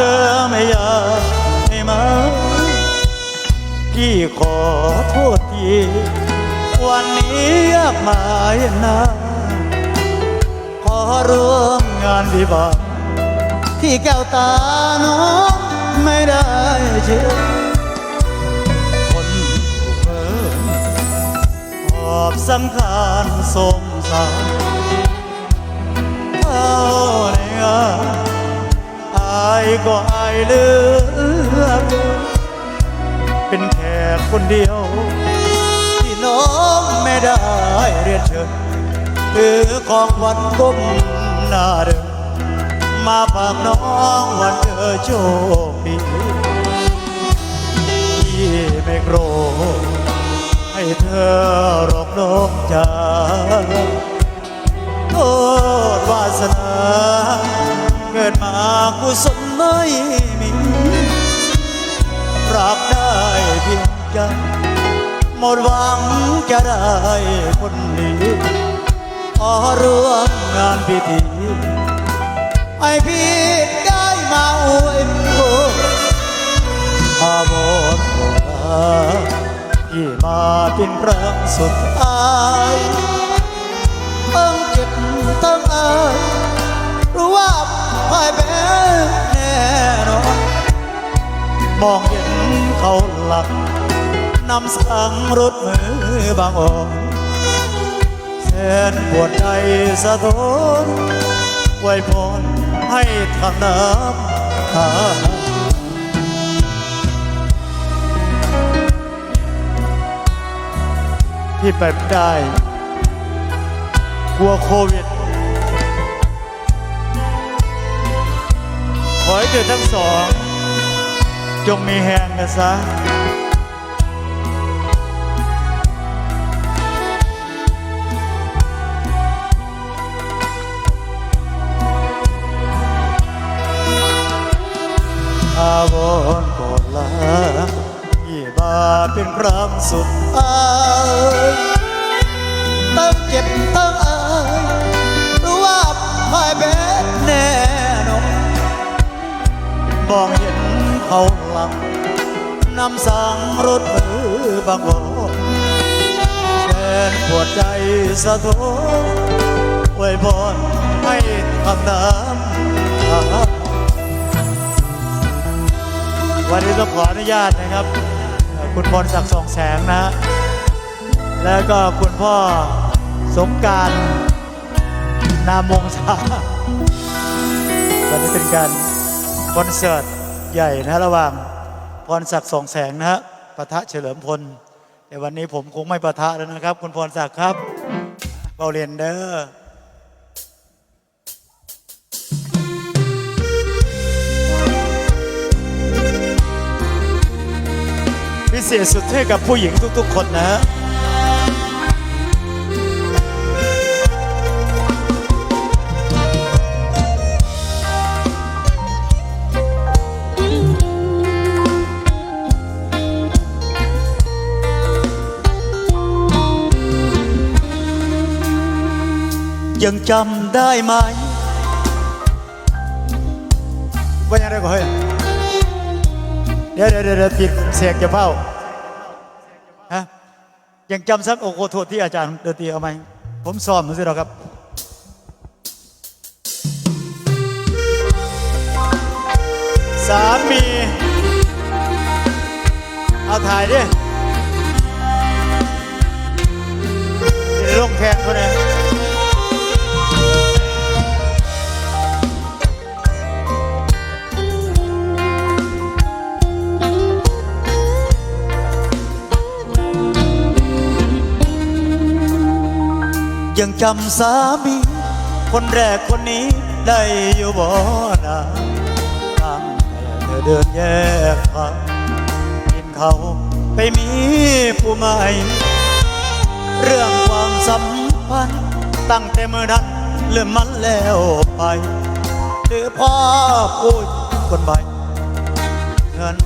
เธอไม่อยากให้มา พี่ขอโทษที วันนี้อยากมาเห็นหน้า ขอร่วมงานวิบากที่แก้วตาน้องไม่ได้เชื่อคนผู้เพิ่นหอบสังขารสมสารเข้าในงานายก็อายเลือเกินเป็นแค่คนเดียว ที่น้องไม่ได้เรียนเชิญถือของวันก้มหน้าเดินมาฝากน้องวันเธอโชคดีที่ไม่โกรธให้เธอรอกน้องจากโทษวาสนา เกิดมากุศลไม่มีรักได้เพียงใจหมดหวังจะได้คนดีขอร่วมงานพิธีไอพี่ได้มาอวยพรอาบนโอกาที่มาเป็นครั้งสุดท้าย มองเห็นเขาหลับนำสังรถมือบางอ่อนแสนปวดใจสะท้อนไว้พรให้ทางน้ำตาที่ไปไม่ได้ กลัวโควิด ขอให้เธอทั้งสอง จงมีแหงกันซะอาวรณ์กอดลาที่มาเป็นครั้งสุดท้ายตั้งเจ็บตั้งอายรู้ว่าพ่ายแพ้แน่นอนมองเห็นเขา หลับนำสั่งรถมือบางวอนแสนปวดใจสะท้อนอวยพรให้ทำน้ำตาวันนี้ต้องขออนุญาตนะครับ คุณพรศักดิ์สองแสงนะฮะแล้วก็คุณพ่อสงการนามวงศาวันนี้เป็นการคอนเสิร์ต ใหญ่นะระหว่างพรศักดิ์สองแสงนะฮะปะทะเฉลิมพลแต่วันนี้ผมคงไม่ปะทะแล้วนะครับ คุณพรศักดิ์ครับเบาเรียนเด้อพิเศษสุดให้กับผู้หญิงทุกๆ คนนะฮะ ยังจำได้ไหมว่ายังไงก็เฮ้ยเดี๋ยวเดี๋ยวเดี๋ยวปิดเสียงจะเฝ้าฮะยังจำสักโอโหโทษที่อาจารย์เดนตรีเอาไหมผมซ้อมมาสิหรอกครับสามีเอาถ่ายดิเดี๋ยวลงแข่งคนนี้ ยังจำสามีคนแรกคนนี้ได้อยู่บ่นาตั้งแต่เธอเดินแยกทางกินเขาไปมีผู้ใหม่ เรื่องความสัมพันธ์ตั้งแต่เมื่อนั้นเริ่มมันแล้วไปหรือพ่อพูดคนใหม่เงิน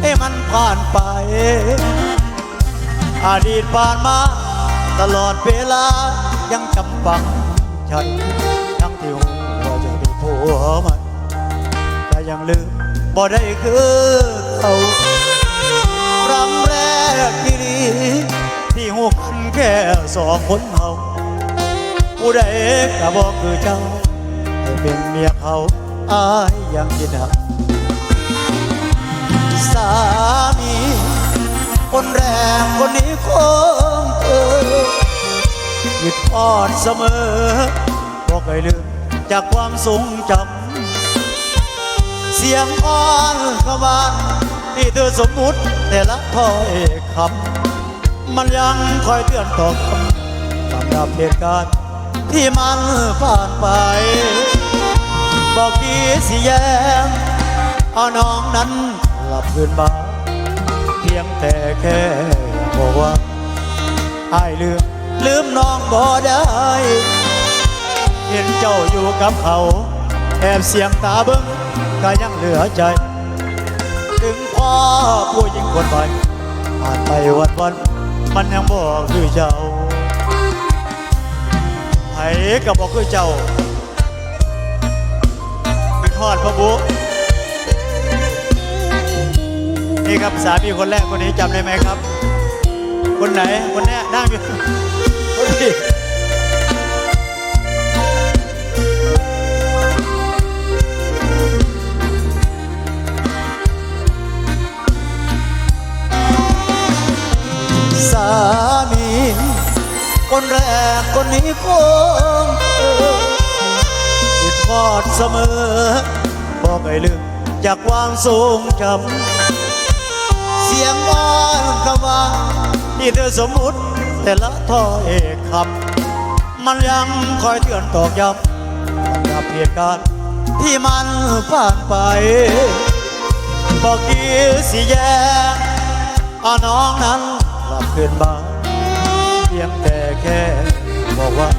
ให้มันผ่านไป อดีตผ่านมา ตลอดเวลายังจำฝังใจทั้งที่หัวใจเป็นผัวมันแต่ยังลืมบ่ได้คือเขาครั้งแรกที่ดีที่หูกันแค่สองคนเฮาผู้ใดก็บอกคือเจ้าให้เป็นเมียเขาอายยังยินหักสามี คนแรกคนนี้ของเธอ หยุดพอดเสมอบอกให้ลืมจากความทรงจำ เสียงอ้อนคำว่าที่เธอสมมุติแต่ละถ้อยคำมันยังคอยเตือนตอกคำสำหรับเหตุการณ์ที่มันผ่านไป บอกดีสิแย้มเอาน้องนั้นกลับคืนมาเพียงแต่แค่บอกว่า อายลืม ลืมน้องบ่ได้ เห็นเจ้าอยู่กับเขา แอบเสียงตาเบิ้งก็ยังเหลือใจ ถึงพ่อผู้หญิงคนใหม่ผ่านไปวันวัน มันยังบอกคือเจ้าไผก็บอกคือเจ้าเป็นทอดพระบุนี่ครับสามีคนแรกคนนี้จำได้ไหมครับ คนไหน คนเนี้ยนั่งอยู่คนนี้สามี คนแรกคนนี้คงติดทอดเสมอ บอกให้ลืมจากความทรงจำเสียงอ้อนคำว่า ที่เธอสมมุติแต่ละถ้อยคำมันยังคอยเตือนตอกย้ำกับเหตุการณ์ที่มันผ่านไปบอกกี่สิแยงเอาน้องนั้นกลับคืนมาเพียงแต่แค่บอกว่า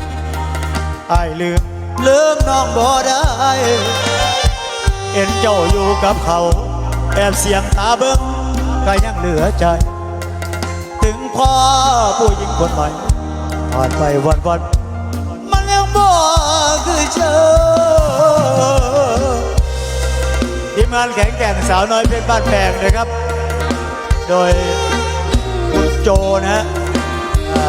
ไอ้ลืมลืมน้องบ่ได้เห็นเจ้าอยู่กับเขา แอบเสียงตาเบิ้งก็ยังเหลือใจ พ่อผู้หญิงคนใหม่ผ่านไปวันวันมันยังบอคือเธอทีมงานแข็งแกร่งสาวน้อยเพชรบ้านแพงนะครับ โดยคุณโจนะฮะอ่า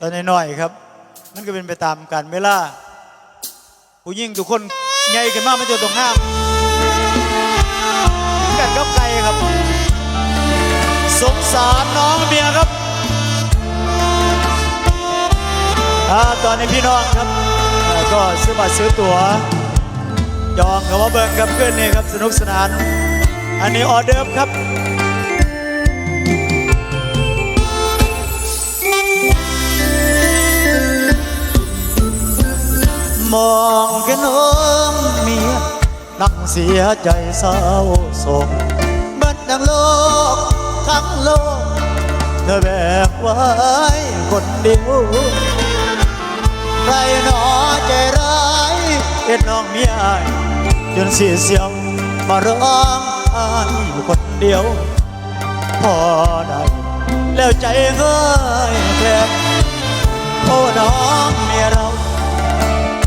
ตอนน้อยๆครับ มันก็เป็นไปตามกันเวลาผู้ยิ่งทุกคนใหญ่กันมากไม่เจอตรงห้าม ครับ สงสารน้องเมียครับอ่าตอนนี้พี่น้องครับ ก็ซื้อบัตรซื้อตั๋วจองกับว่าเบิ้งครับขึ้นนี่ครับสนุกสนาน อันนี้ออเดิร์ฟครับมองแค่น้องเมียนั่งเสียใจเศร้าโศก บัดดังโลกทั้งโลก เธอแบกไว้คนเดียวใครหนอใจร้ายเอ็นน้องเมียอายจนเสียเสียงมาร้องไห้คนเดียว พอได้ แล้วใจเงยแทบโอ้น้องเมียเรา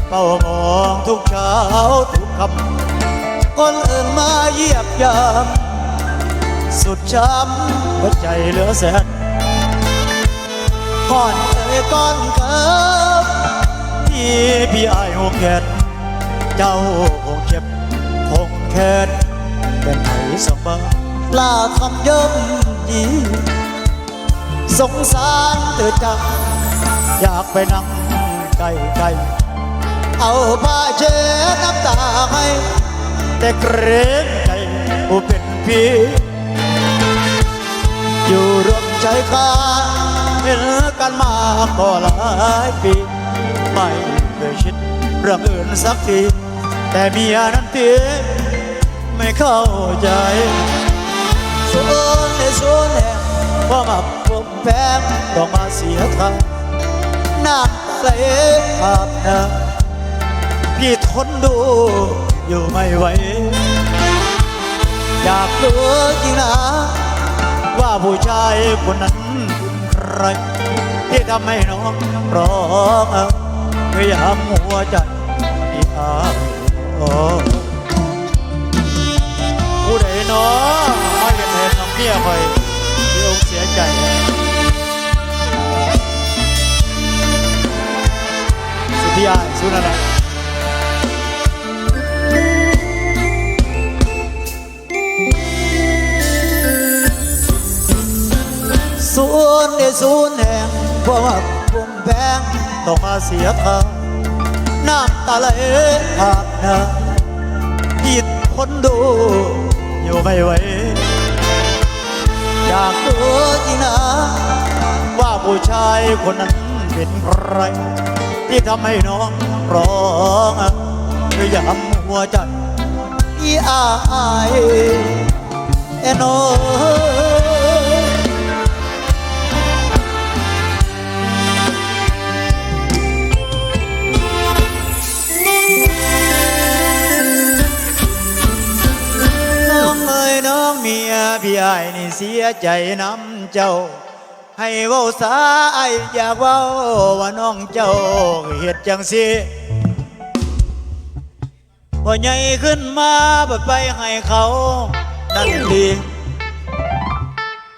เฝ้ามองทุกเช้าทุกคำคนอื่นมาเยียบยาม สุดช้ำหัวใจเหลือแสนก่อนเอ่ยก่อนเกับที่พี่อายหงแขนเจ้าคงเจ็บคงแค้นเป็นไผสมบัติลาคำย่ำยีสงสารเธอจังอยากไปนั่งใกล้ๆเอาผ้าเช็ดน้ำตาให้ แต่เกรงใจผู้เป็นพี่ อยู่ร่วมใจข้าเห็นกันมาก็หลายปี ไม่เคยคิดเรื่องอื่นสักที แต่เมียนั้นตีไม่เข้าใจส่วนในส่วนแห่งว่ามาพบแพงต้องมาเสียทางน้ำไหลอาบน้ำพี่ทนดูอยู่ไม่ไหวอยากรู้จริงนะ ว่าผู้ชายคนนั้นใคร ที่ทำให้น้องร้องพยายามหัวใจที่อ้างโอ้ผู้ใดเนาะมาเห็นเห็นน้องเมียคอยเดี๋ยวเสียใจสุดที่อ้ายสุดนั่นแหละ ศูนย์ในศูนย์แห่งความปุ่มแพงต้องมาเสียทางน้ำตาไหลอาบหน้าผิดคนดูอยู่ไม่ไหวอยากรู้จริงนะว่าผู้ชายคนนั้นเป็นใคร ที่ทำให้น้องร้องพยายามหัวใจอีอายเอโน เมียพี่ไอายนี่เสียใจน้ำเจ้า ให้เว้าสาไอายอยากเว้าว่าน้องเจ้าเหตุจังสิพอใหญ่ขึ้นมาบัดไปให้เขานั่นดี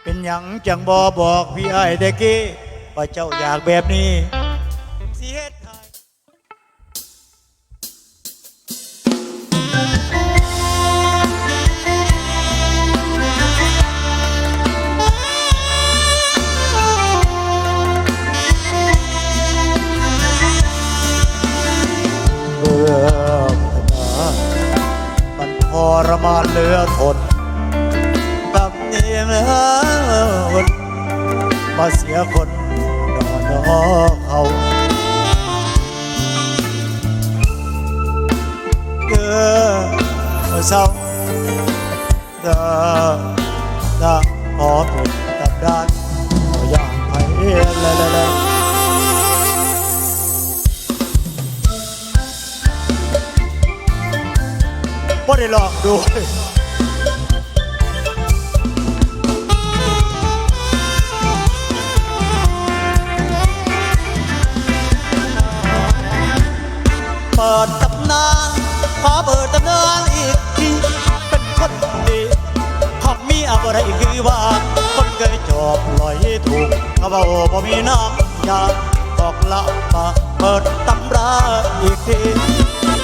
เป็นหยังจังบอบอกพี่ไอ้ต่กี้ว่าเจ้าอยากแบบนี้ มานเหลือทนกับนี่แม้คนมาเสียคนนอนนอเขาเด้อเศร้าเด้อเด้อขอ บ่ได้ลองดูเปิดตำนานขอเปิดตำนานอีกทีเป็นคนดีขอบมีอะไรคือว่า คนเคยจอบลอยถูกเขาบอกบ่มีน้ำยาบอกละมาเปิดตำราอีกที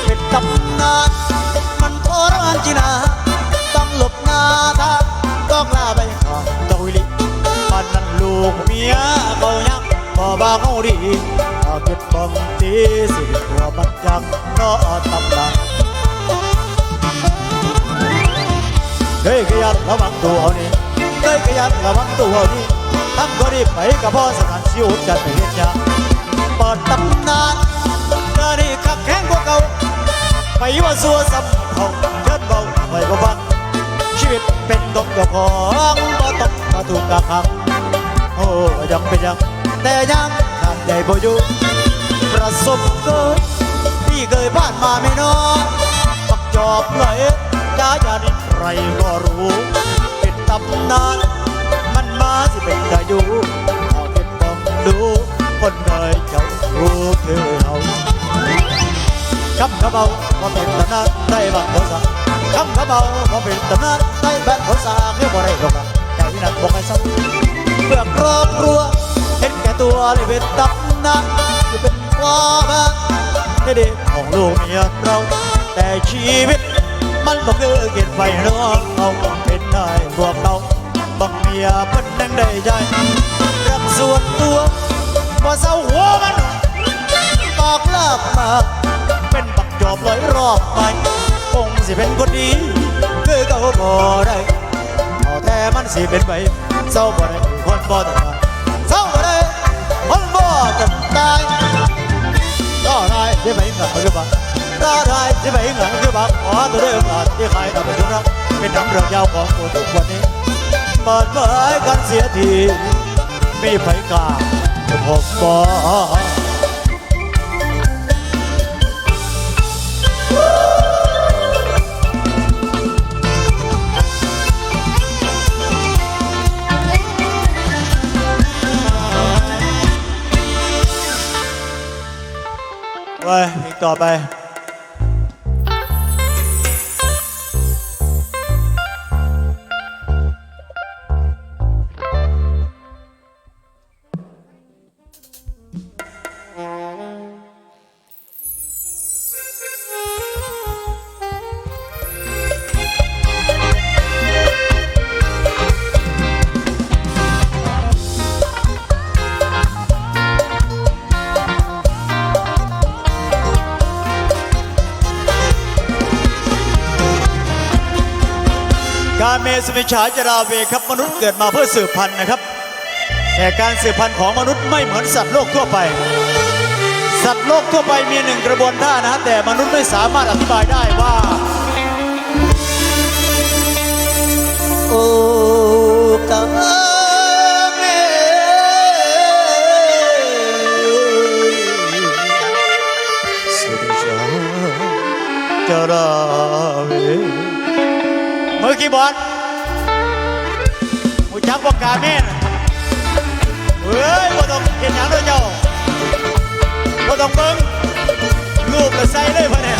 เป็นตำนาน มันจีนาต้องหลบหน้าตาต้องลาไปข้างเจ้าวิลิบ้านนั้นลูกเมียเขายังบ่บางเขาดีเอาเก็บบังตีสิตัวบัดยังรอตำนานเฮ้ยขยันระวังตัวเอานี่เฮ้ยขยันระวังตัวเอานี่ทำก็รีบไปกับพ่อสถานชิวจัดไปเห็นยาเปิดตำนานเดินนี่ขับแข้งกว่าเก่าไปว่าสัวสำเขา วิตเป็นตกเจ้าของบ่ตกมาถูกกะขังโอ้ยังเป็นยัง แต่ยังขาดใจบ่อยู่ประสบเกิดที่เคยผ่านมาไม่น้อยปักจอบเลยจ้าอย่านิใครก็รู้เป็นตำนานมันมาสิเป็นได้อยู่เอาเป็นต้องดูคนเคยเจ้ารู้คือเฮาคำกระเบาพอเป็นตำนานได้บังโทษะ คำกระเบาพอเป็นตำนานได้บังโทษะเรียกว่าไรหรอกนะใจนักบอกให้ซ้ำเพื่อครอบครัวเห็นแก่ตัวเลยเป็นตำนานจะเป็นความบ้าให้เด็กของลูกเมียเรา แต่ชีวิต มันบอกคือเกินไปน้องเอาเป็นได้พวกเราบังเมียเพิ่นนั่งได้ใจรักส่วนตัวว่าเศร้าหัวมันตอกเลิกมา เป็นบักจอบลอยรอบไป คงสิเป็นคนดีคือเขาบ่ได้เอแต่มันสิเป็นไปเศร้าบ่ได้คนบ่ต้องการเศร้าบ่ได้คนบ่จะตายก็ได้ที่ไปหงันคือบักก็ได้ที่ไปหงันคือบักขอตัวเรื่องการที่ใครทำเป็นทุกรักเป็นน้ำเรื่องยาวของกูทุกวันนี้เปิดเผยกันเสียทีไม่ไผกล้าจะพบบ่ เพลงต่อไป สมิชาจราเวครับมนุษย์เกิดมาเพื่อสืบพันธุ์นะครับ แต่การสืบพันธุ์ของมนุษย์ไม่เหมือนสัตว์โลกทั่วไป สัตว์โลกทั่วไปมีหนึ่งกระบวนท่านะฮะแต่มนุษย์ไม่สามารถอธิบายได้ว่า โอ้กาเมสมิชาจราเวมือคีย์บอร์ ดมือจักบอกกาเมนเฮ้ยบ่ต้องเห็นยังด้วยเจ้าบ่ต้องเบิ่งรูปแล้วใส่เลยพะเนี่ย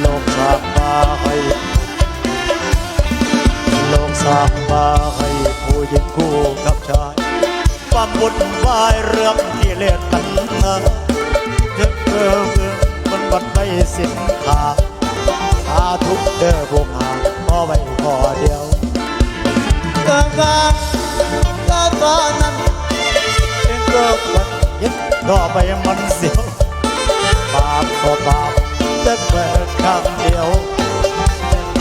โลกสร้างมาให้โลกสร้างมาให้ผู้หญิงคู่กับชายความวุ่นวายเรื่องที่เล่นตันหาน บัดไม่สิ้นค่าสาธุเด้อพวกหาพอไว้พอเดียวกางกางกางกานั้นเองก็บัดยึดต่อไปมันเสียวบาปก็บาปแต่เปิดครั้งเดียว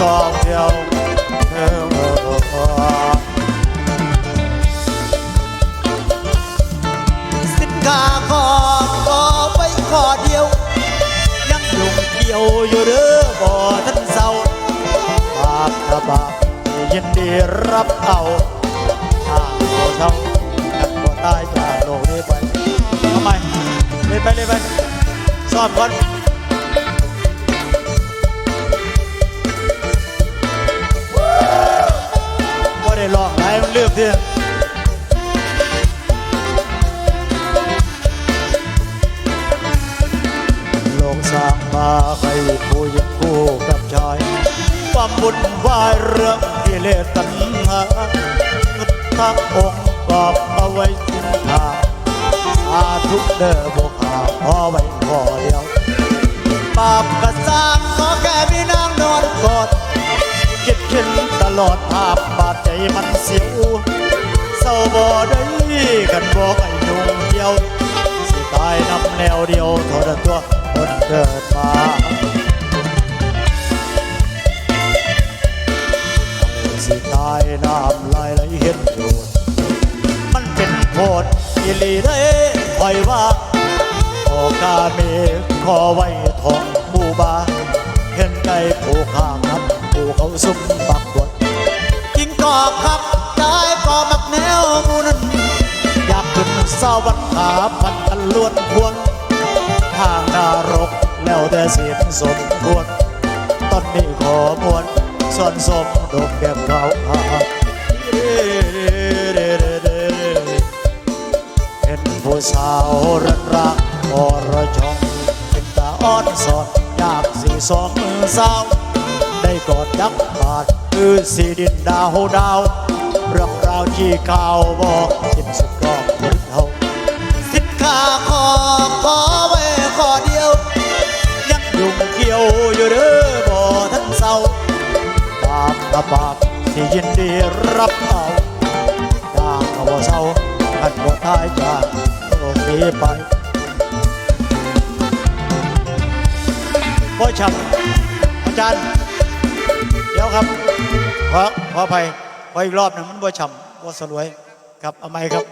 กองเดียวเออสินค้าขอ ยุ่งเกี่ยวอยู่เด้อบ่ท่านเศร้าบาปกะบาปยินดีรับเอาถ้าเอาเท่ากันบ่ตายจากโลกนี้ไปทำไมเล่นไปเล่นไปซ้อมก่อนว่าได้ลองไหนมันเลือก ความบุญวายเรื่องกิเลสตัณหาพระองค์กอบเอาไว้สิ้นทางสาธุกเด้อพวกข้าพอไว้พอเดียวบาปกระสร้างขอแค่มีนางนอนกอดคิดขึ้นตลอดภาพบาดใจมันเสียวเศร้าบ่ได้กันบอกไอ้หนุ่มเดียว สิตายนำแนวเดียวทนตัวคนเกิดมา น้ำลายไหลเห็นอยู่มันเป็นโทษอิลีได้คอยว่าขอกาเมขอไว้ทองบูบา เห็นไก่ผู้ข้างครับผู้เขาซุ่มบักบดกินกอกครับได้ก็มักแนวมูนันอยากขึ้นสวรรค์ขาพันกันล้วนควรทางนารกแล้วแต่เสียงสมควรตอนนี้ขอมวน ส่วนสมดมแก้มเขาหาเห็นผู้สาวรันรักอรชองเป็นตาอ้อนสอดอยากสีสองมือสาวได้กอดยักบาดคือสีดินดาวดาวเรื่องราวที่ข่าวบอกจิตสุดก็คน กับบาปที่ยินดีรับเอาดางก็บ่เศร้าขันบ่ตายจากโลกนี้ไปบ่ช้ำอาจารย์ เดี๋ยวครับ ขอขออภัยขออีกรอบหนึ่งมันบ่ฉ่ำบ่สลวย ครับเอาไหมครับ